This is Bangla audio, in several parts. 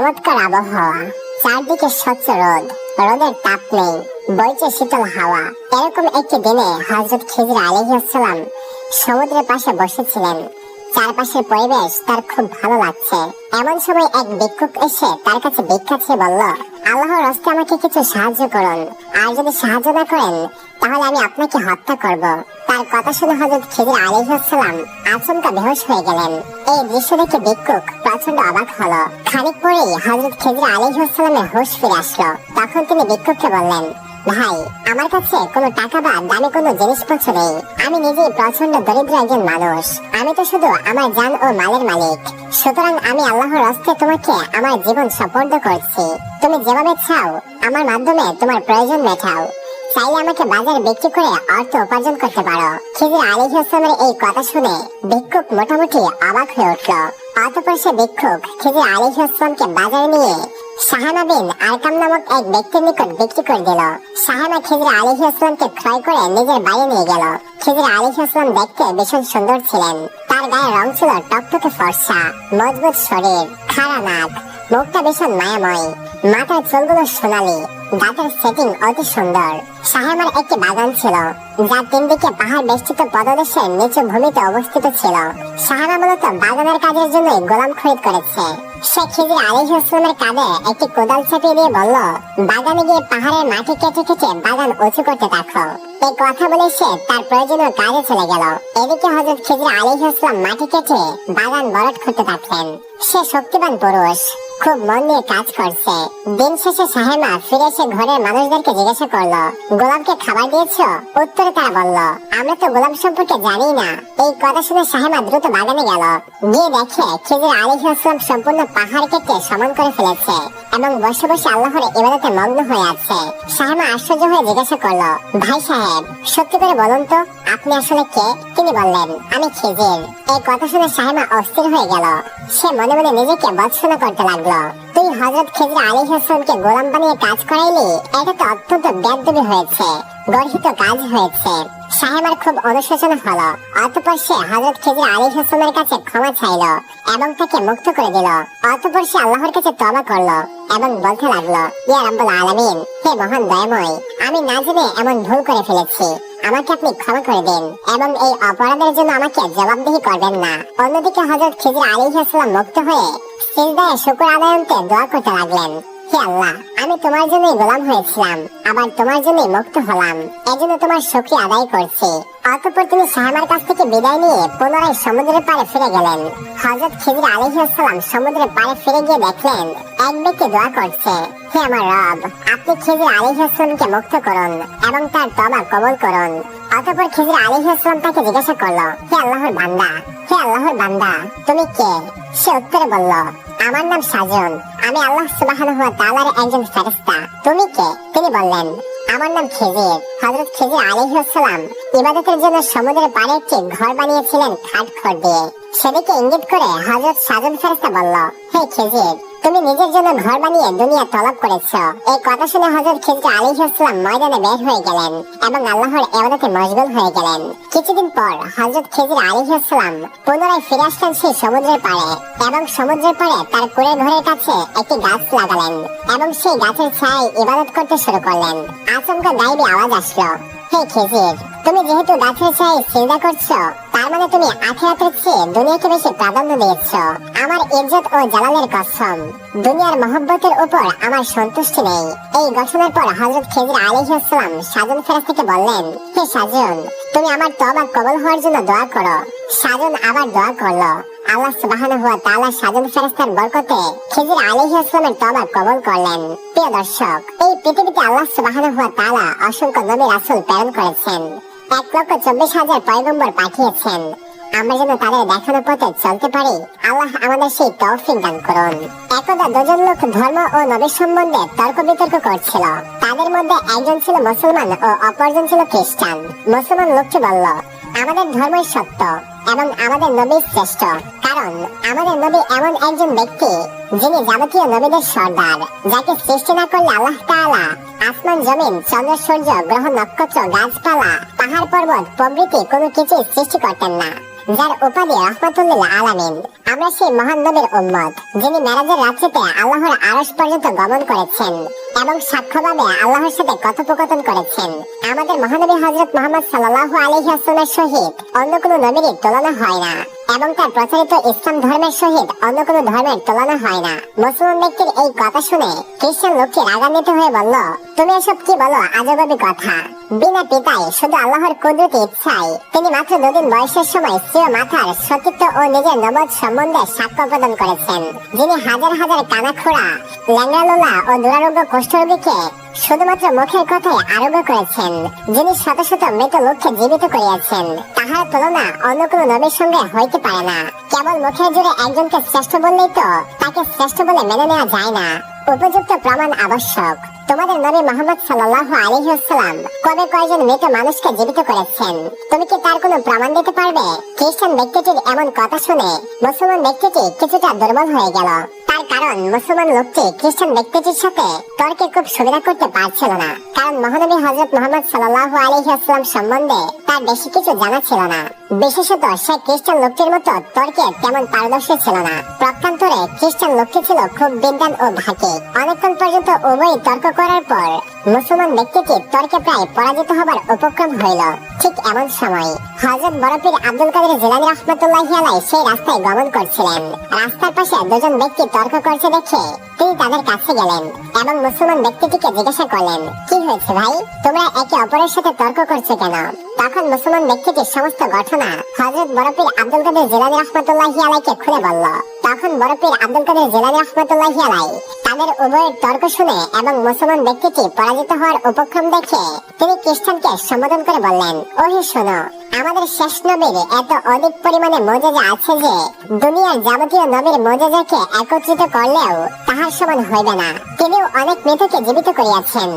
চমৎকার আবহাওয়া। চারদিকে স্বচ্ছ রোদ। রোদের তাপ নেই। বইছে শীতল হাওয়া। এরকম একটি দিনে হজরত খিজির আলহিউসালাম সমুদ্রের পাশে বসেছিলেন। চারপাশের পরিবেশ তার খুব ভালো লাগছে। এমন সময় এক ভিক্ষুক এসে তার কাছে ভিক্ষা চেয়ে বলল, আল্লাহর রাস্তে আমাকে কিছু সাহায্য করুন। আর যদি সাহায্য না করেন তাহলে আমি আপনাকে হত্যা করব। তার কথা শুনে হজরত খিজির আলহিউসালাম আচমকা বেহোশ হয়ে গেলেন। এই দৃশ্য দেখে ভিক্ষুক প্রচণ্ড অবাক হলো। খানিক পরেই হজরত খিজির আলহিউসালামের হুশ ফিরে আসলো। তখন তিনি ভিক্ষুককে বললেন, ভাই, আমার কাছে কোনো টাকা বা দামি কোনো জিনিসপত্র নেই। আমি নিজেই প্রচণ্ড দরিদ্র একজন মানুষ। আমি তো শুধু আমার জান ও মালের মালিক। সুতরাং আমি আল্লাহর রাস্তায় তোমাকে আমার জীবন সপর্দ করছি। তুমি যেভাবে চাও, আমার মাধ্যমে তোমার প্রয়োজন মেটাও। চাইলে আমাকে বাজারে বিক্রি করে অর্থ উপার্জন করতে পারো। খিজির আলী হোসেনের এই কথা শুনে ভিক্ষুক মোটামুটি অবাক হয়ে উঠল। অতপর সে ভিক্ষুক খিজির আলী হোসেনকে বাজারে নিয়ে আরকাম নামক এক ব্যক্তির নিকট বিক্রি করে দিল। শাহানা খিজির আলী ক্রয় করে নিজের বাড়ি নিয়ে গেল। খিজির আলী দেখতে ভীষণ সুন্দর ছিলেন। তার গায়ে রং ছিল টকটকে ফর্সা, মজবুত শরীর, খাড়া নাক মুখটা ভীষণ মায়াময়। মাথার চুলগুলো সোনালি, দাঁতের সেটিং অতি সুন্দর। শাহেমার একটি বাগান ছিল, যার তিন দিকে পাহাড় বেষ্টিত পদদেশের নিচু ভূমিতে অবস্থিত ছিল। শাহেমা মূলত বাগানের কাজের জন্যই গোলাম খরিদ করেছে। সে খিজির আলী ইসলামের কাঁধে একটি কোদাল চাপিয়ে দিয়ে বলল, বাগানে গিয়ে পাহাড়ের মাটি কেটে কেটে বাগান উঁচু করতে থাকো এই কথা বলে সে তার প্রয়োজনীয় কাজে চলে গেল। এদিকে হজরত খিজির আলী ইসলাম মাটি কেটে বাগান বরট করতে থাকলেন। সে শক্তিবান পুরুষ। খুব মন দিয়ে কাজ করছে। দিন শেষে সাহেমা ফিরে এসে ঘরের মানুষদেরকে জিজ্ঞাসা করল, গোলামকে খাবার দিয়েছ? উত্তরে তারা বলল, আমরা তো গোলাম সম্পর্কে জানি না। এই কথা শুনে সাহেমা দ্রুত বাগানে গেল। গিয়ে দেখে খিজির আলী ইসলাম সম্পূর্ণ পাহাড় কেটে সমান করে ফেলেছে এবং বসে বসে আল্লাহর ইবাদতে মগ্ন হয়ে আছে। সাহেমা আশ্চর্য হয়ে জিজ্ঞাসা করল, ভাই সাহেব, সত্যি করে বলুন তো, আপনি আসলে কে? তিনি বললেন, আমি খিজির। এই কথা শুনে সাহেমা অস্থির হয়ে গেল। সে মনে মনে মনে নিজেকে বৎসনা করতে লাগল। তুই হজরত খিজির আলী হাসানকে গোলাম বানিয়ে কাজ করাইলি, এটা তো অত্যন্ত বেদবি হয়েছে, গর্হিত কাজ হয়েছে। খুব হলো সে হজরত আলী কাছে ক্ষমা চাইল এবং তাকে মুক্ত করে দিল। অতপর সে আল্লাহর কাছে তবা করল এবং বলতে লাগল, ইয়া হে মহান দয়াময়, আমি না জেনে এমন ভুল করে ফেলেছি। আমাকে আপনি ক্ষমা করে দেন এবং এই অপরাধের জন্য আমাকে জবাবদিহি করবেন না। অন্যদিকে হজরত খিজির আলী হাসলাম মুক্ত হয়ে সিজদায় শুকুর আদায়ন্তে দোয়া করতে লাগলেন। হে আল্লাহ, আমি তোমার জন্যই গোলাম হয়েছিলাম, আবার তোমার জন্যই মুক্ত হলাম। এজন্য তোমার শুকরিয়া আদায় করছি। অতঃপর তিনি সাহামার কাছ থেকে বিদায় নিয়ে পুনরায় সমুদ্রের পাড়ে ফিরে গেলেন। হজরত খিজির আলহিহাসাল্লাম সমুদ্রের পাড়ে ফিরে গিয়ে দেখলেন, এক ব্যক্তি দোয়া করছে, হে আমার রব, আপনি খিজির আলহিহাসাল্লামকে মুক্ত করুন এবং তার তবা কবল করুন। অতঃপর খিজির আলহিহাসাল্লাম তাকে জিজ্ঞাসা করল, হে আল্লাহর বান্দা, হে আল্লাহর বান্দা, তুমি কে? সে উত্তরে বলল, আমার নাম সাজন। আমি আল্লাহ সুবহানাহু ওয়া তাআলার একজন ফেরিস্তা তুমি কে? তিনি বললেন, আমার নাম খেজির। হজরত খেজির আলাইহিস সালাম ইবাদতের জন্য সমুদ্রের পাড়ে একটি ঘর বানিয়েছিলেন খাট খড় দিয়ে। সেদিকে ইঙ্গিত করে হজরত সাজন ফেরিস্তা বলল, হে খিজির তুমি নিজের জন্য ঘর বানিয়ে দুনিয়া তলব করেছ। এই কথা শুনে হজরত খিজর আলিহাস্লাম ময়দানে বের হয়ে গেলেন এবং আল্লাহর এবাদতে মশগুল হয়ে গেলেন। কিছুদিন পর হজরত খিজর আলিহাস্লাম পুনরায় ফিরে আসলেন সেই সমুদ্রের পাড়ে এবং সমুদ্রের পাড়ে তার কুড়ে ঘরের কাছে একটি গাছ লাগালেন এবং সেই গাছের ছায় ইবাদত করতে শুরু করলেন। আচমকা গাইবি আওয়াজ আসলো। হে খিজির তুমি যেহেতু গাছের ছায় চিন্তা করছ, তার মানে তুমি আখেরাতের চেয়ে দুনিয়াকে বেশি প্রাধান্য দিয়েছ। আমার ইজ্জত ও জালালের কসম, দুনিয়ার মহব্বতের উপর আমার সন্তুষ্টি নেই। এই ঘটনার পর হজরত খেজির আলিহাস্লাম সাজন ফেরাস্তাকে বললেন, হে সাজন, তুমি আমার তবা কবল হওয়ার জন্য দোয়া করো। সাজন আবার দোয়া করল। আল্লাহ সুবহানাহু ওয়া তাআলা সাজন ফেরেশতার বরকতে খিজির আলাইহিস সালামের তওবা কবুল করলেন। প্রিয় দর্শক, এই পৃথিবীতে আল্লাহ সুবহানাহু ওয়া তাআলা অসংখ্য নবী রাসূল প্রেরণ করেছেন। এক লক্ষ চব্বিশ হাজার পয়গম্বর পাঠিয়েছেন। আমরা যেন তাদের দেখানো পথে চলতে পারি, আল্লাহ আমাদের সেই তৌফিক দান করুন। একদা দুজন লোক ধর্ম ও নবীর সম্বন্ধে তর্ক বিতর্ক করছিল। তাদের মধ্যে একজন ছিল মুসলমান ও অপরজন ছিল খ্রিস্টান। মুসলমান লোকটি বলল, আমাদের ধর্মই সত্য। এবং আমাদের নবী শ্রেষ্ঠ। কারণ আমাদের নবী এমন একজন ব্যক্তি যিনি যাবতীয় নবীদের সর্দার, যাকে সৃষ্টি না করলে আল্লাহ তাআলা আসমান, জমিন, চন্দ্র, সূর্য, গ্রহ, নক্ষত্র, গাছপালা, পাহাড়, পর্বত, প্রভৃতি কোনো কিছু সৃষ্টি করতেন না। যার উপাধি রহমাতুল্লিল আলামিন। আমরা সেই মহান নবীর উম্মত যিনি মেরাজের রাত্রিতে আল্লাহর আরশ পর্যন্ত গমন করেছেন। এবং সাক্ষ্যভাবে আল্লাহর সাথে কথোপকথন করেছেন। আমাদের মহানবী হজরত মোহাম্মদ সাল্লাল্লাহু আলাইহি আসলামের সহিত অন্য কোনো নবীর তুলনা হয় না, এবং তার প্রচারিত ইসলাম ধর্মের সহিত অন্য কোনো ধর্মের তুলনা হয় না। মুসলমান ব্যক্তির এই কথা শুনে খ্রিস্টান লোকটি রাগান্বিত হয়ে বলল, তুমি এসব কি বলো? আজবাবি কথা। বিনা পিতায় শুধু আল্লাহর কুদরতি ইচ্ছায় তিনি মাত্র দুদিন বয়সের সময় স্ত্রী মাথার সতীত্ব ও নিজের নবদ সম্বন্ধে সাক্ষ্য প্রদান করেছেন, যিনি হাজার হাজার কানাখোড়া, ল্যাংড়ালোলা ও দুরারোগ্য কুষ্ঠরোগীকে শুধুমাত্র মুখের কথায় আরোগ্য করেছেন, যিনি শত শত মৃত লোককে জীবিত করিয়াছেন, তাহার তুলনা অন্য কোনো নবীর সঙ্গে হইতে পারে না। কেবল মুখের জুড়ে একজনকে শ্রেষ্ঠ বললেই তো তাকে শ্রেষ্ঠ বলে মেনে নেওয়া যায় না। উপযুক্ত প্রমাণ আবশ্যক। তোমাদের নবী মোহাম্মদ সাল্লাল্লাহু আলাইহি ওয়াসাল্লাম কবে কয়জন মৃত মানুষকে জীবিত করেছেন? তুমি কি তার কোনো প্রমাণ দিতে পারবে? খ্রিস্টান ব্যক্তিটির এমন কথা শুনে মুসলমান ব্যক্তিটি কিছুটা দুর্বল হয়ে গেল। তার কারণ মুসলমান লোকটি খ্রিস্টান ব্যক্তিটির সাথে তর্কে খুব সুবিধা করতে পারছিল না। কারণ মহানবী হজরত মোহাম্মদ সাল্লাল্লাহু আলাইহি ওয়াসাল্লাম সম্বন্ধে তার বেশি কিছু জানা ছিল না। বিশেষত সে খ্রিস্টান লোকটির মতো তর্কে তেমন পারদর্শী ছিল না। প্রত্যান্তরে খ্রিস্টান লোকটি ছিল খুব বিদ্যান ও ভাকে অনেকক্ষণ পর্যন্ত উভয় তর্ক করার পর। মুসলমান ব্যক্তিটি তর্কে প্রায় পরাজিত হবার উপক্রম হইল। ঠিক এমন সময় হজরত বরফির আব্দুল কাদের জিলানি রহমতুল্লাহ সেই রাস্তায় গমন করছিলেন। রাস্তার পাশে দুজন ব্যক্তি তর্ক করছে দেখে তিনি তাদের কাছে গেলেন এবং মুসলমান ব্যক্তিটিকে জিজ্ঞাসা করলেন, কি হয়েছে ভাই? তোমরা একে অপরের সাথে তর্ক করছ কেন? তখন মুসলমান ব্যক্তিটির সমস্ত ঘটনা হজরত বরফির আব্দুল কাদের জিলানি রহমতুল্লাহ আলাইকে খুলে বলল। তখন বরফির আব্দুল কাদের জিলানি রহমতুল্লাহ আলাই তাদের উভয়ের তর্ক শুনে এবং মুসলমান ব্যক্তিটি পরাজিত হওয়ার উপক্রম দেখে তিনি খ্রিস্টানকে সম্বোধন করে বললেন, ওহে শোনো, আমাদের শেষ নবীর এত অধিক পরিমাণে মজাজা আছে যে দুনিয়ার যাবতীয় নবীর মজাজাকে একত্রিত করলেও তাহার সমান হইবে না। তিনিও অনেক মৃতকে জীবিত করিয়াছেন।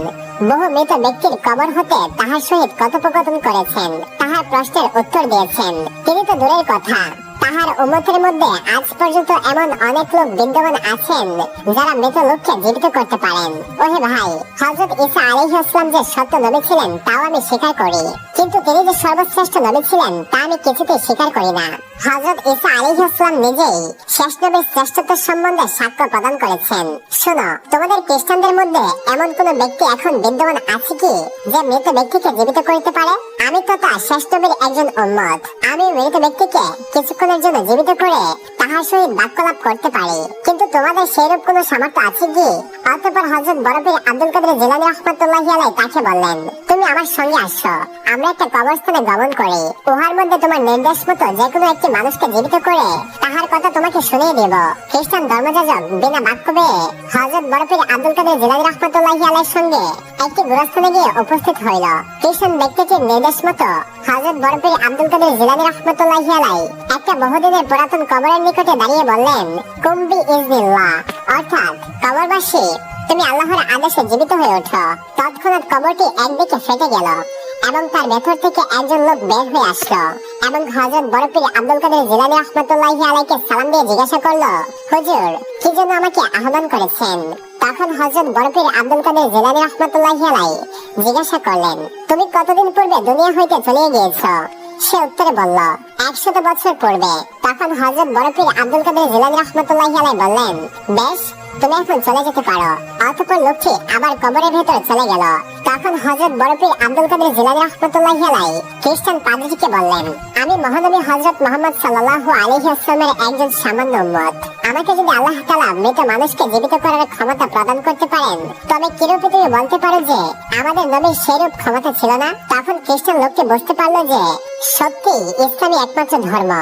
বহু মৃত ব্যক্তির কবর হতে তাহার সহিত কথোপকথন করেছেন। তাহার প্রশ্নের উত্তর দিয়েছেন। তিনি তো দূরের কথা। তাহার উম্মতের মধ্যে আজ পর্যন্ত এমন অনেক লোক বিদ্যমান আছেন যারা মৃত লোককে জীবিত করতে পারেন। ওহে ভাই হজরত ঈসা আলাইহিস সালাম যে সত্য নবী ছিলেন, তাও আমি স্বীকার করি। কিন্তু তিনি যে সর্বশ্রেষ্ঠ নবী ছিলেন, তা আমি কিছুতেই স্বীকার করি না। হজরত ঈসা আলাইহিস সালাম নিজেই শেষ নবীর শ্রেষ্ঠত্ব সম্বন্ধে সাক্ষ্য প্রদান করেছেন। শোনো, তোমাদের খ্রিস্টানদের মধ্যে এমন কোন ব্যক্তি এখন বিদ্যমান আছে কি, যে মৃত ব্যক্তিকে জীবিত করতে পারে? আমি তো তা শেষ নবীর একজন উম্মত। আমি মৃত ব্যক্তিকে কিছুক্ষণের জন্য জীবিত করে তাহার সহিত বাক্যলাপ করতে পারি। কিন্তু তোমাদের সেরূপ কোন সামর্থ্য আছে কি? অতঃপর হজরত বরফের আব্দুল কাদের জিলানি রহমতুল্লাহ তাকে বললেন তুমি আমার সঙ্গে আসো। আমরা একটা কবরস্থানে গমন করি। উহার মধ্যে তোমার নির্দেশ মতো যে কোনো একটি মানুষকে জীবিত করে তাহার কথা তোমাকে শুনিয়ে দেব। খ্রিস্টান ধর্মযাজক বিনা বাক্য পেয়ে হজরত বরফির আব্দুল কাদের জিলানি রহমতুল্লাহ আলাইর সঙ্গে একটি গুরস্থানে গিয়ে উপস্থিত হইল। খ্রিস্টান ব্যক্তিটির নির্দেশ মতো হজরত বরফির আব্দুল কাদের জিলানি রহমতুল্লাহ আলাই একটা বহুদিনের পুরাতন কবরের নিকটে দাঁড়িয়ে বললেন কুম্বি ইজনিল্লাহ অর্থাৎ কবরবাসী তুমি আল্লাহর আদেশে জীবিত হয়ে ওঠো। তৎক্ষণাৎ কবরটি একদিকে ফেটে গেল এবং তার ভেতর থেকে একজন লোক বের হয়ে আসলো। এবং হজরত বরফির আব্দুল কাদের জিলানি রহমতুল্লাহ আলাইকে সালাম দিয়ে জিজ্ঞাসা করল, হুজুর, কি জন্য আমাকে আহ্বান করেছেন? তখন হজরত বরফির আব্দুল কাদের জিলানি রহমতুল্লাহ আলাই জিজ্ঞাসা করলেন, তুমি কতদিন পূর্বে দুনিয়া হইতে চলে গিয়েছো? সে উত্তরে বলল, একশত বছর পূর্বে। তখন হজরত বরফির আব্দুল কাদের জিলানি রহমতুল্লাহ আলাই বললেন, বেশ তুমি এখন চলে যেতে পারো। অতঃপর লোকটি আবার কবরের ভেতর চলে গেল। তখন হজরত বরফির আব্দুল কাদের জিলানি রহমতুল্লাহ আলাই খ্রিস্টান পাদ্রীকে বললেন, আমি মহানবী হজরত মোহাম্মদ সাল্লাল্লাহু আলাইহি আসলামের একজন সামান্য উম্মত। আমাকে যদি আল্লাহ তাআলা মৃত মানুষকে জীবিত করার ক্ষমতা প্রদান করতে পারেন, তবে কিরূপে তুমি বলতে পারো যে আমাদের নবীর সেরূপ ক্ষমতা ছিল না? তখন খ্রিস্টান লোকটি বুঝতে পারল যে সত্যি ইসলামই একমাত্র ধর্ম।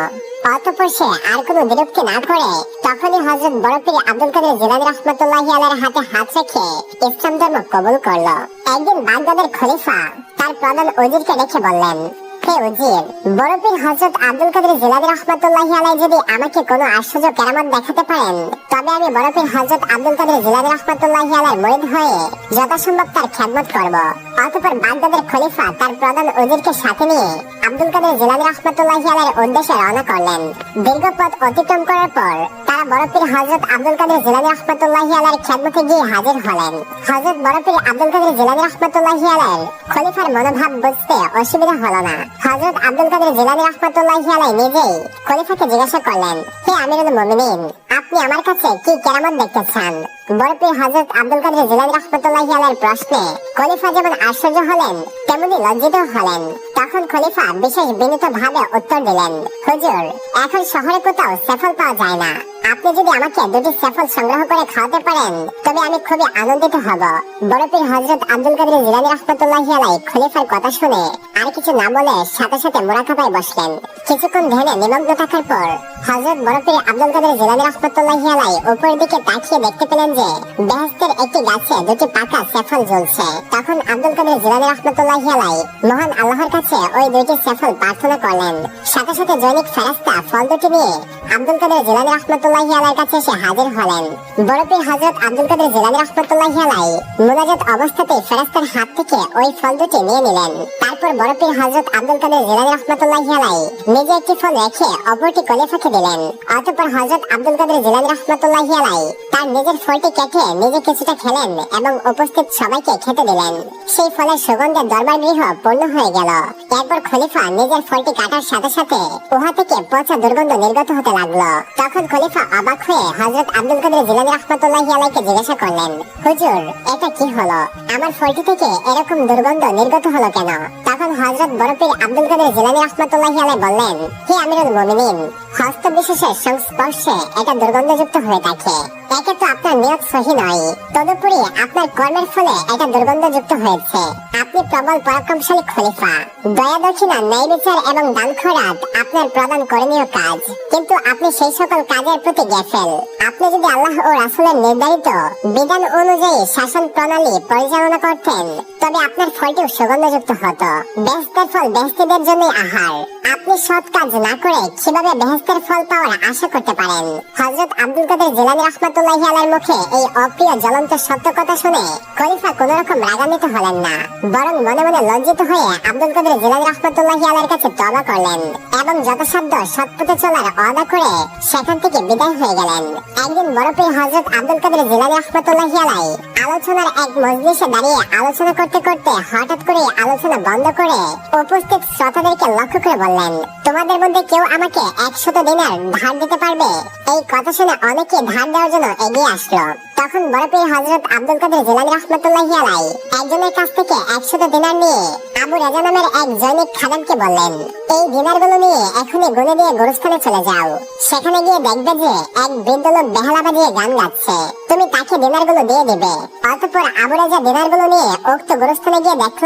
অতঃপর সে আর কোনো বিরক্তি না করে তখনই হজরত বরফির আব্দুল কাদের জিলানি রহমতুল্লাহ আলের হাতে হাত রেখে ইসলাম ধর্ম কবুল করল। একদিন বাগদাদের খলিফা তার প্রধান অজিরকে রেখে বললেন হে উজির, বরফির হজরত আব্দুল কাদের জিলানি রহমতুল্লাহ আলাই যদি আমাকে কোনো আশ্চর্য কেরামত দেখাতে পারেন, তবে আমি বরফির হজরত আব্দুল কাদের জিলানি রহমতুল্লাহ আলাই মরিদ হয়ে যথাসম্ভব তার খ্যাতমত করব। অতঃপর বাগদাদের খলিফা তার প্রধান উজিরকে সাথে নিয়ে আব্দুল কাদের জিলানি রহমতুল্লাহ আলাইয়ের উদ্দেশ্যে রওনা করলেন। দীর্ঘ পথ অতিক্রম করার পর তারা বরফির হজরত আব্দুল কাদের জিলানি রহমতুল্লাহি আলার খেদমতে গিয়ে হাজির হলেন। হজরত বরফির আব্দুল কাদের জিলানি রহমতুল্লাহি আলার খলিফার মনোভাব বুঝতে অসুবিধা হলো না। হজরত আব্দুল কাদের জিলানি রহমতুল্লাহি আলাই নিজেই খলিফাকে জিজ্ঞাসা করলেন, হে আমিরুল মুমিনিন, আপনি আমার কাছে কি কেরামত দেখতে চান? বরফির হজরত আব্দুল কাদের জিলানি রহমতুল্লাহ আলার প্রশ্নে, খলিফা যেমন আশ্চর্য হলেন, তেমনি লজ্জিত হলেন। তখন খলিফা বিশেষ বিনীত ভাবে উত্তর দিলেন, হুজুর, এখন শহরে কোথাও সেফল পাওয়া যায় না। আপনি যদি আমাকে দুটি সেফল সংগ্রহ করে খাওয়াতে পারেন, তবে আমি খুবই আনন্দিত হব। বরফির হজরত আব্দুল কাদের জিলানি রহমতুল্লাহ আলাই খলিফার কথা শুনে আর কিছু না বলে সাথে সাথে মোরাকাবায় বসলেন। কিছুক্ষণ ধ্যানে নিমগ্ন থাকার পর হজরত বরফির আব্দুল কাদের জিলানি রহমতুল্লাহ আলাই উপরের দিকে তাকিয়ে দেখতে পেলেন যে বেহেস্তের একটি গাছে দুটি পাকা সেফল ঝুলছে তখন আব্দুল কাদের জিলানি রহমতুল্লাহ আলাই মহান আল্লাহর কাছে ওই দুইটি সেফল প্রার্থনা করলেন। সাথে সাথে জৈনিক ফেরাস্তা ফল দুটি নিয়ে আব্দুল কাদের জিলানি রহমতুল্লাহ আলাইর কাছে এসে হাজির হলেন। বরফির হজরত আব্দুল কাদের জিলানি রহমতুল্লাহ আলাই মুনাজাত অবস্থাতেই ফেরাস্তার হাত থেকে ওই ফল দুটি নিয়ে নিলেন। তারপর বরফির হজরত আব্দুল কাদের জিলানি রহমতুল্লাহ আলাই নিজে একটি ফল রেখে অপরটি কলিফাকে দিলেন। অতঃপর হজরত আব্দুল কাদের জিলানি রহমতুল্লাহ আলাই তার নিজের ফলটি কেটে নিজে কিছুটা খেলেন এবং উপস্থিত সবাইকে খেতে দিলেন। সেই ফলের সুগন্ধে দরবার গৃহ পূর্ণ হয়ে গেল। এরপর খলিফা নিজের ফলটি কাটার সাথে সাথে উহা থেকে পচা দুর্গন্ধ নির্গত হতে লাগল। তখন খলিফা অবাক হয়ে হজরত আব্দুল কাদের জিলানি রহমতুল্লাহ আলাইকে জিজ্ঞাসা করলেন, হুজুর, এটা কি হলো? আমার ফলটি থেকে এরকম দুর্গন্ধ নির্গত হলো কেন? তখন হজরত বরফির আব্দুল কাদের জিলানি রহমতুল্লাহ আলাই বললেন, হে আমিরুল মুমিনিন, হস্ত বিশেষের সংস্পর্শে এটা দুর্গন্ধযুক্ত হয়ে থাকে। একে তো আপনার নিয়ত সহি নয়। তদুপরি আপনার কর্মের ফলে এটা দুর্গন্ধযুক্ত হয়েছে। আপনি প্রবল পরাক্রমশালী খলিফা। দয়া দক্ষিণা, ন্যায় বিচার এবং দান খরাত আপনার প্রদান করণীয় কাজ। কিন্তু আপনি সেই সকল কাজের প্রতি গেফেল। আপনি যদি আল্লাহ ও রাসুলের নির্ধারিত বিধান অনুযায়ী শাসন প্রণালী পরিচালনা করতেন, তবে আপনার ফলটিও সুগন্ধযুক্ত হতো। বেহেস্তের ফল বেহেস্তিদের জন্যই আহার। আপনি সৎ কাজ না করে কীভাবে বেহেস্তের ফল পাওয়ার আশা করতে পারেন? হজরত আব্দুল কাদের জিলানি রহমতুল্লাহ আলার মুখে এই অপ্রিয় জ্বলন্ত সত্য কথা শুনে খলিফা কোন রকম রাগান্বিত হলেন না, বরং মনে মনে লজ্জিত হয়ে আব্দুল কাদের জিলানি রহমতুল্লাহ আলার কাছে তবা করলেন এবং যথাসাধ্য সৎপথে চলার অদা করে সেখান থেকে বিদায় হয়ে গেলেন। একদিন বরফির হজরত আব্দুল কাদের জিলানি রহমতুল্লাহ আলাই আলোচনার এক মজলিসে দাঁড়িয়ে আলোচনা করতে করতে হঠাৎ করে আলোচনা বন্ধ করে উপস্থিত শ্রোতাদেরকে লক্ষ্য করে বললেন, তোমাদের মধ্যে কেউ আমাকে একশত দিনার ধার দিতে পারবে? এই কথা শুনে অনেকে ধার দেওয়ার জন্য এগিয়ে আসলো। তখন বরফির হজরত আব্দুল কাদের জিলানি রহমতুল্লাহ আলাই একজনের কাছ থেকে একশত দিনার নিয়ে আবু রাজা নামের এক জৈনিক খাদামকে বললেন, এই দিনারগুলো নিয়ে এখনই গুনে দিয়ে গোরস্থানে চলে যাও। সেখানে গিয়ে দেখবে যে এক বৃদ্ধ লোক বেহালা বাজিয়ে গান গাচ্ছে। তুমি তাকে দিনারগুলো দিয়ে দিবে। অতঃপর আবু রাজা দিনারগুলো নিয়ে উক্ত গোরস্থানে গিয়ে দেখল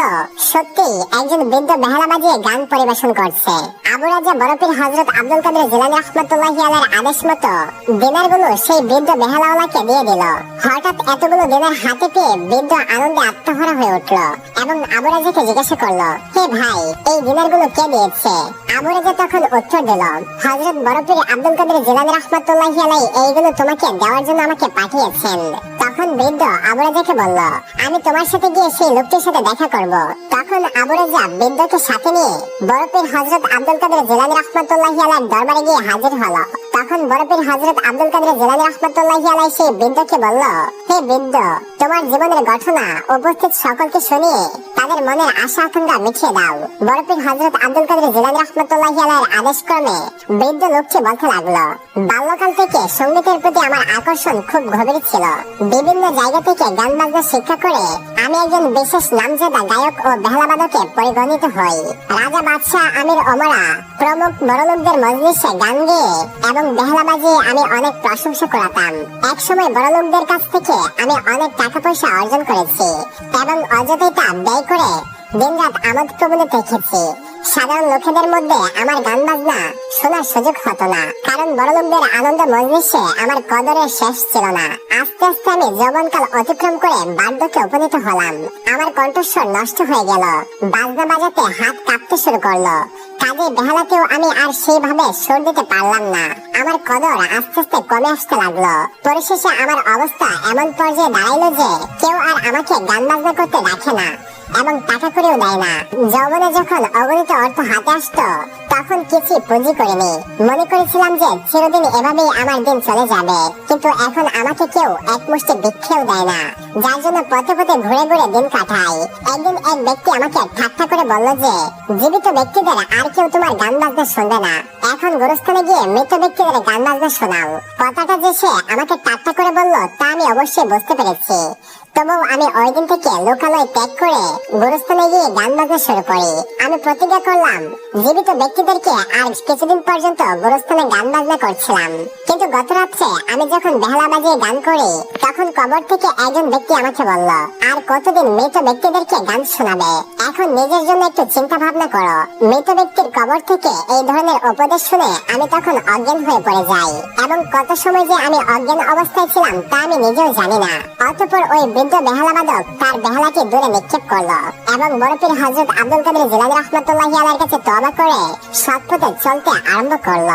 সত্যি একজন বৃদ্ধ বেহালা বাজিয়ে গান পরিবেশন করছে। আবু রাজা বরফির হজরত আব্দুল কাদের জিলানি রহমতুল্লাহ আলার আদেশ মতো দিনারগুলো সেই বৃদ্ধ বেহালাওয়ালাকে দিয়ে দিল। হঠাৎ এতগুলো দিনার হাতে পেয়ে বৃদ্ধ আনন্দে আত্মহরা হয়ে উঠল এবং আবু রাজাকে জিজ্ঞাসা করল, হে ভাই, এই দিনারগুলো কে দিয়েছে? আবু রাজা তখন উত্তর দিল হজরত বরফির আব্দুল কাদের জিলানি রহমতুল্লাহ আলাই এইগুলো তোমাকে দেওয়ার জন্য আমাকে পাঠিয়েছেন। তখন বৃদ্ধ আবু রাজাকে বলল, আমি তোমার সাথে গিয়ে সেই লোকটির সাথে দেখা করব। তখন আবু রাজা বৃদ্ধকে সাথে নিয়ে বরফির হজরত আব্দুল কাদের জিলানি রহমতুল্লাহ আলার দরবারে গিয়ে হাজির হলো। তখন বরফির হজরত আব্দুল কাদের জিলানি রহমতুল্লাহ আলাই সেই বৃদ্ধকে বলল, হে বৃদ্ধ, তোমার জীবনের ঘটনা উপস্থিত সকলকে শুনিয়ে তাদের মনের আশা আকাঙ্ক্ষা মিটিয়ে দাও। বরফির হজরত আব্দুল কাদের জিলানি রহমতুল্লাহ আলাইয়ের আদেশ ক্রমে বৃদ্ধ লোকটি বলতে লাগল, বাল্যকাল থেকে সঙ্গীতের প্রতি আমার আকর্ষণ খুব গভীর ছিল। বিভিন্ন জায়গা থেকে গান বাজনা শিক্ষা করে আমি একজন বিশেষ নামজাদা গায়ক ও বেহালাবাদকে পরিগণিত হই। রাজা বাদশাহ আমির অমরা প্রমুখ বড়লোকদের মজলিসে গান গেয়ে এবং বেহালা বাজিয়ে আমি অনেক প্রশংসা করাতাম। এক সময় বড়লোকদের কাছ থেকে আমি অনেক টাকা পয়সা অর্জন করেছি এবং অযথাই তা ব্যয় করে দিনরাত আমোদ প্রমোদে দেখেছি। সাধারণ লোকেদের মধ্যে আমার গান বাজনা শোনার সুযোগ হতো না। কারণ বড়লোকদের আনন্দ মজলিসে আমার কদরের শেষ ছিল না। আস্তে আস্তে আমি যৌবনকাল অতিক্রম করে বার্ধক্যে উপনীত হলাম। আমার কণ্ঠস্বর নষ্ট হয়ে গেল। বাজনা বাজাতে হাত কাঁপতে শুরু করল। কাজে বেহালাতেও আমি আর সেইভাবে সুর দিতে পারলাম না। আমার কদর আস্তে আস্তে কমে আসতে লাগল। পরিশেষে আমার অবস্থা এমন পর্যায়ে দাঁড়াইলো যে কেউ আর আমাকে গান বাজনা করতে রাখে না। এবং টাকা করেও দেয় না। যৌবনে যখন অগণিত অর্থ হাতে আসতো, তখন কিছুই পুঁজি করিনি। মনে করেছিলাম যে চিরদিন এভাবেই আমার দিন চলে যাবে। কিন্তু এখন আমাকে কেউ এক মুষ্টি ভিক্ষেও দেয় না। যার জন্য পথে পথে ঘুরে ঘুরে দিন কাটাই। একদিন এক ব্যক্তি আমাকে ঠাট্টা করে বলল যে, জীবিত ব্যক্তিদের আর কেউ তোমার গান বাজনা শুনবে না। এখন গোরস্থানে গিয়ে মৃত ব্যক্তিদের গান বাজনা শোনাও। কথাটা যে সে আমাকে ঠাট্টা করে বলল, তা আমি অবশ্যই বুঝতে পেরেছি। তবু আমি ওই দিন থেকে লোকালয় ত্যাগ করে গোরস্থানে গিয়ে গান বাজনা শুরু করি। আমি প্রতিজ্ঞা করলাম, জীবিত ব্যক্তিদেরকে আর কিছুদিন পর্যন্ত গোরস্থানে গান বাজনা করছিলাম। কিন্তু গত রাত্রে আমি যখন বেহালা বাজিয়ে গান করি, তখন কবর থেকে একজন ব্যক্তি আমাকে বলল, আর কতদিন মৃত ব্যক্তিদেরকে গান শোনাবে? এখন নিজের জন্য একটু চিন্তা ভাবনা করো। মৃত ব্যক্তির কবর থেকে এই ধরনের উপদেশ শুনে আমি তখন অজ্ঞান হয়ে পড়ে যাই। এবং কত সময় যে আমি অজ্ঞান অবস্থায় ছিলাম তা আমি নিজেও জানি না। অতঃপর ওই বৃদ্ধ বেহালা বাদক তার বেহালাকে দূরে নিক্ষেপ করল এবং বরফির হজরত আব্দুল কাদের জিলানি রহমতুল্লাহ আলার কাছে তবা করে সৎপথে চলতে আরম্ভ করল।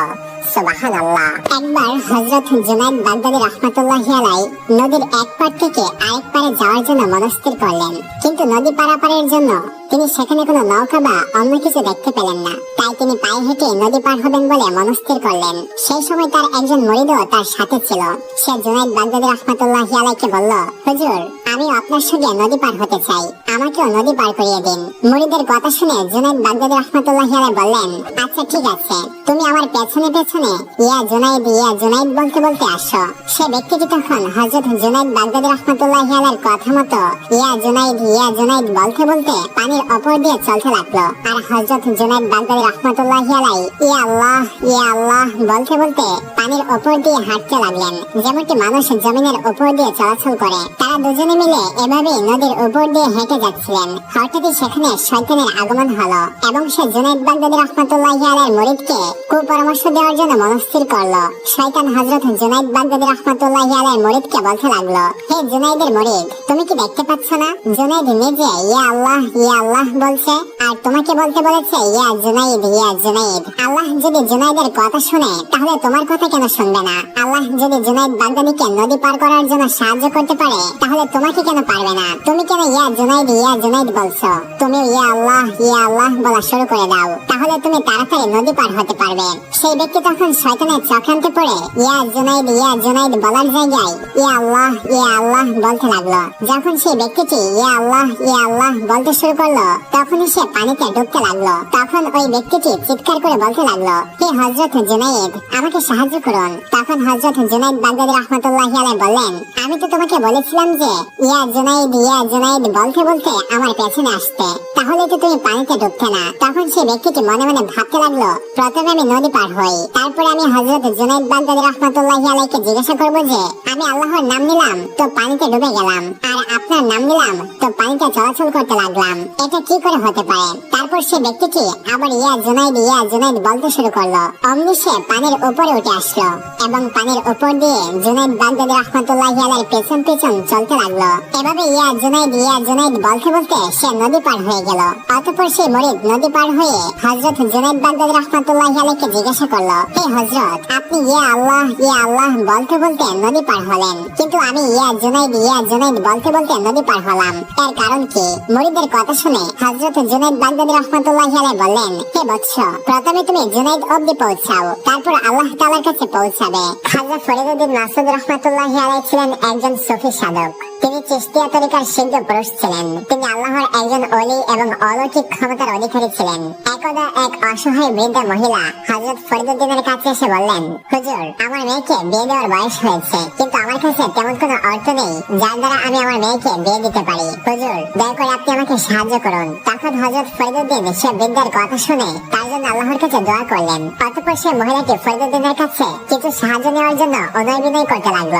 আমি আপনার সঙ্গে নদী পার হতে চাই। আমাকেও নদী পার করিয়ে দিন। মুরিদের কথা শুনে জুনাইদ বাগদাদি রহমতুল্লাহ বললেন আচ্ছা ঠিক আছে। তুমি আমার পেছনে পেছনে ইয়া জুনাইদ ইয়া জুনাইদ বলতে বলতে আসো। সে ব্যক্তিটি তখন হজরত জুনাইদ বাগদাদি রহমতুল্লাহ আলাইর কথা মতো, ইয়া জুনাইদ ইয়া জুনাইদ বলতে বলতে পানির অপর দিয়ে চলতে লাগল। আর হজরত জুনাইদ বাগদাদি রহমতুল্লাহ আলাই ইয়া আল্লাহ ইয়া আল্লাহ বলতে বলতে পানির ওপর দিয়ে হাঁটতে লাগলেন। যেমনটি মানুষ জমিনের উপর দিয়ে চলাচল করে, তারা দুজনে মিলে এভাবে নদীর উপর দিয়ে হেঁটে যাচ্ছিলেন। হঠাৎই সেখানে শয়তানের আগমন হলো, এবং সে জুনাইদ বাগদাদি রহমতুল্লাহ আলাইয়ের মুরিদকে কুপরামর্শ দেওয়ার জন্য মনস্থির করল। শয়তান হজরত জুনাইদ বাগদাদি রহমতুল্লাহ আলাইয়ের মুরিদকে বলতে লাগল, হে জুনাইদের মুরিদ, তুমি কি দেখতে পাচ্ছ না? জুনাইদ নিজে, ইয়া আল্লাহ ইয়া আল্লাহ বলছে, আর তোমাকে বলতে বলেছে, ইয়া জুনাইদ ইয়া জুনাইদ। আল্লাহ যদি জুনাইদের কথা শুনে, তাহলে তোমার কথা কেন শুনবে না? আল্লাহ যদি জুনাইদ বাগদাদিকে নদী পার করার জন্য সাহায্য করতে পারে, তাহলে তোমাকে কেন পারবে না? তুমি কেন ইয়া জুনাইদ ইয়া জুনাইদ বলছো? তুমি ইয়া আল্লাহ ইয়া আল্লাহ বলা শুরু করে দাও। তাহলে তুমি তাড়াতাড়ি নদী পার হতে পারবে। সেই ব্যক্তি তখন শয়তানের চক্রান্তে পড়ে। ইয়া জুনাইদ ইয়া জুনাইদ বলার জায়গায় ইয়া আল্লাহ ইয়া আল্লাহ বলতে লাগল। যখন সেই ব্যক্তিটি ইয়া আল্লাহ ইয়া আল্লাহ বলতে শুরু করল, তখনই সে পানিতে ডুবতে লাগল। তখন ওই ব্যক্তিটি চিৎকার করে বলতে লাগল, হে হজরত জুনাইদ, আমাকে সাহায্য করুন। তখন হজরত জুনাইদ বাগদাদি রহমতুল্লাহ আলাই বললেন, আমি তো তোমাকে বলেছিলাম যে, ইয়া জুনাইদ ইয়া জুনাইদ বলতে বলতে আমার পেছনে আসতে। তাহলে তো তুমি পানিতে ডুবতে না। তখন সেই ব্যক্তিটি মনে মনে ভাবতে লাগল, প্রথমে আমি নদী পার হই তারপরে আমি হজরত জুনাইদ বাগদাদি রহমতুল্লাহ আলাইকে জিজ্ঞাসা করব যে, আমি আল্লাহর নাম নিলাম, তো পানিতে ডুবে গেলাম। আর আপনার নাম নিলাম, তো পানিতে চলাচল করতে লাগলাম। এটা কি করে হতে পারে? তারপর সে ব্যক্তিটি আবার ইয়া জুনাইদ ইয়া জুনাইদ বলতে শুরু করল। অমনি সে পানির উপরে উঠে আসলো এবং পানির উপর দিয়ে জুনাইদ বাগদাদি রহমতুল্লাহ আলাইর পেছন পেছন চলতে লাগল। এভাবে ইয়া জুনাইদ ইয়া জুনাইদ বলতে বলতে সে নদী পার হয়ে গেল। অতঃপর সে মরিদ নদী পার হয়ে হজরত জুনাইদ বাগদাদি রহমতুল্লাহ আলাইকে জিজ্ঞাসা করল হে হজরত আপনি ইয়া আল্লাহ ইয়া আল্লাহ বলতে বলতে নদী পার হলেন। কিন্তু আমি ইয়া জুনাইদ ইয়া জুনাইদ বলতে বলতে নদী পার হলাম। এর কারণ কি? মরিদের কথা শুনে হজরত জুনাইদ বাগদাদি রহমতুল্লাহ আলাই বললেন, হে বৎস, প্রথমে তুমি জুনাইদ অব্দি পৌঁছাও, তারপর আল্লাহ তাআলার কাছে পৌঁছাবে। খাজা ফরিদুদ্দিন মাসুদ রহমতুল্লাহ আলাই ছিলেন একজন সুফি সাধক। তিনি চিস্তিয়া তরিকার সিদ্ধ পুরুষ ছিলেন। তিনি আল্লাহর একজন অলি এবং অলৌকিক ক্ষমতার অধিকারী ছিলেন। একদা এক অসহায় বৃদ্ধা মহিলা হজরত ফরিদুদ্দিনের কাছে এসে বললেন, হুজুর, আমার মেয়েকে বিয়ে দেওয়ার বয়স হয়েছে, কিন্তু আমার কাছে তেমন কোনো অর্থ নেই, যার দ্বারা আমি আমার মেয়েকে বিয়ে দিতে পারি। হুজুর, দয়া করে আপনি আমাকে সাহায্য করুন। তখন হজরত ফরিদুদ্দিন সে বৃদ্ধার কথা শুনে তার জন্য আল্লাহর কাছে দোয়া করলেন। অতঃপর সে মহিলাটি ফরিদুদ্দিনের কাছে কিছু সাহায্য নেওয়ার জন্য অনুয় বিনয় করতে লাগল।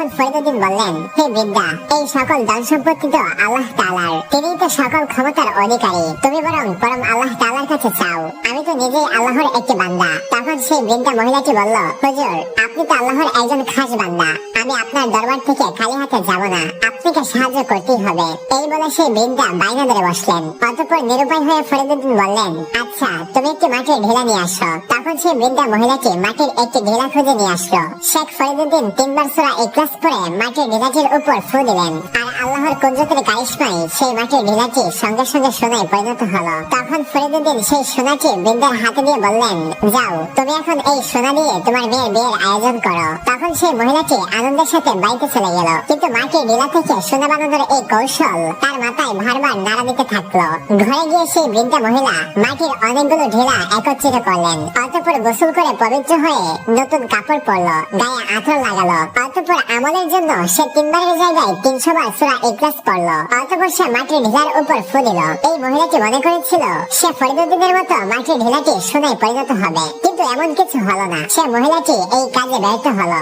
তখন ফরিদুদ্দিন বললেন, হে বিদ্যা, এই সকল ধন সম্পত্তি তো আল্লাহ তালার তিনি তো সকল ক্ষমতার অধিকারী। তুমি বরং পরম আল্লাহ তালার কাছে চাও। আমি তো নিজেই আল্লাহর একটি বান্দা। তখন সেই বৃদ্ধা মহিলাটি বলল, হুজুর, আপনি তো আল্লাহর একজন খাস বান্দা। আমি আপনার দরবার থেকে খালি হাতে যাব না। আপনাকে সাহায্য করতেই হবে। এই বলে সেই বৃদ্ধা বাইনা ধরে বসলেন। অতঃপর নিরুপায় হয়ে ফরিদুদ্দিন বললেন আচ্ছা তুমি একটি মাটির ঢিলা নিয়ে আসো। তখন সেই বৃদ্ধা মহিলাটি মাটির একটি ঢিলা খুঁজে নিয়ে আসলো। শেখ ফরিদুদ্দিন তিনবার সুরা ইকলাস পরে মাটির ঢিলাটির উপর ফু দিলেন। আল্লাহর কুদরতের কারিশমায় সেই মাটির ঢিলাটি সঙ্গে সঙ্গে সোনায় পরিণত হলো। তখন ফরিদুদ্দিন সেই সোনাটি বৃন্দের হাতে দিয়ে বললেন, যাও, তুমি এখন এই সোনা দিয়ে তোমার মেয়ের বিয়ের আয়োজন করো। তখন সেই মহিলাটি আনন্দের সাথে বাড়িতে চলে গেল। কিন্তু মাটির ঢিলা থেকে সোনা বানানোর এই কৌশল তার মাথায় বারবার নাড়া দিতে থাকল। ঘরে গিয়ে সেই বৃদ্ধা মহিলা মাটির অনেকগুলো ঢিলা একত্রিত করলেন। অতঃপর গোসল করে পবিত্র হয়ে নতুন কাপড় পরলো, গায়ে আঁচড় লাগালো। অতঃপর আমলের জন্য সে তিনবারের জায়গায় তিনশো বার সুরা ইকলাস পড়ল। অতঃপর সে মাটির ঢিলার উপর ফু দিল। এই মহিলাটি মনে করেছিল, সে ফরিদুদ্দিনের মতো মাটির ঢিলাটি সোনায় পরিণত হবে। কিন্তু এমন কিছু হলো না। সে মহিলাটি এই কাজে ব্যর্থ হলো।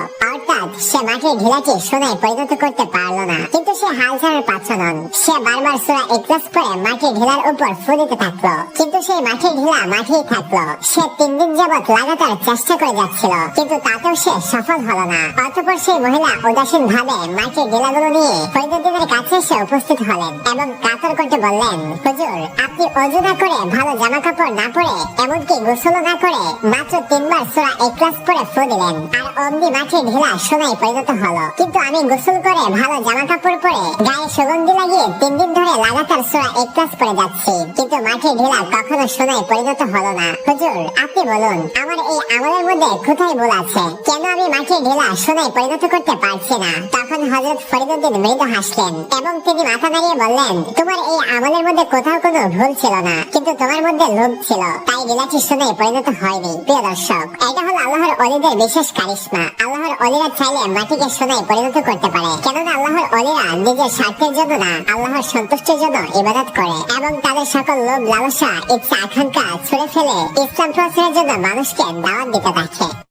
অর্থাৎ সে মাটির ঢিলাটি সোনায় পরিণত করতে পারল না। কিন্তু সে হাল ছাড়ার পাচ্ছ নন। সে বারবার সুরা ইকলাস পরে মাটির ঢিলার উপর ফু দিতে থাকল। কিন্তু সেই মাটির ঢিলা মাটিই থাকল। সে তিন দিন যাবৎ লাগাতার চেষ্টা করে যাচ্ছিল, কিন্তু তাতেও সে সফল হলো না। অতঃপর সেই মহিলা উদাসীন ভাবে মাটির ঢিলাগুলো নিয়ে ফরিদুদ্দিনের কাছে এসে উপস্থিত হলেন এবং কাতর করতে বললেন, হুজুর, আপনি অজু না করে ভালো জামা কাপড় না পরে এমনকি গোসল না করে মাত্র তিনবার সুরা ইকলাস পরে ফু আর অমনি মাটির ঢিলা সোনায় পরিণত হলো। কিন্তু আমি গোসল করে ভালো জামা কাপড় পরে গায়ে সুগন্ধি লাগিয়ে তিন দিন ধরে লাগাতার সুরা ইকলাস পরে যাচ্ছি। কিন্তু মাটির ঢিলা কখনো সোনায় পরিণত হলো না। হুজুর, আপনি বলুন, আমার এই আমলের মধ্যে কোথায় ভুল আছে? কেন আমি মাটির ঢিলা সোনায় পরিণত করতে পারছি না? তখন হজরত ফরিদুদ্দিন মৃদু হাসলেন এবং তিনি মাথা নাড়িয়ে বললেন, তোমার এই আমলের মধ্যে কোথাও কোনো ভুল ছিল না, কিন্তু তোমার মধ্যে লোভ ছিল। তাই সোনায় পরিণত হয়নি। প্রিয় দর্শক, এটা হলো আল্লাহর অলিদের বিশেষ কারিশমা। আল্লাহর অলিরা চাইলে মাটিকে সোনায় পরিণত করতে পারে। কেননা আল্লাহর অলিরা নিজের স্বার্থের জন্য না, আল্লাহর সন্তুষ্টির জন্য ইবাদত করে এবং তাদের সকল লোভ লালসা, ইচ্ছা, আকাঙ্ক্ষা ছুড়ে ফেলে ইসলাম প্রচারের জন্য মানুষকে দাওয়াত দিতে থাকে।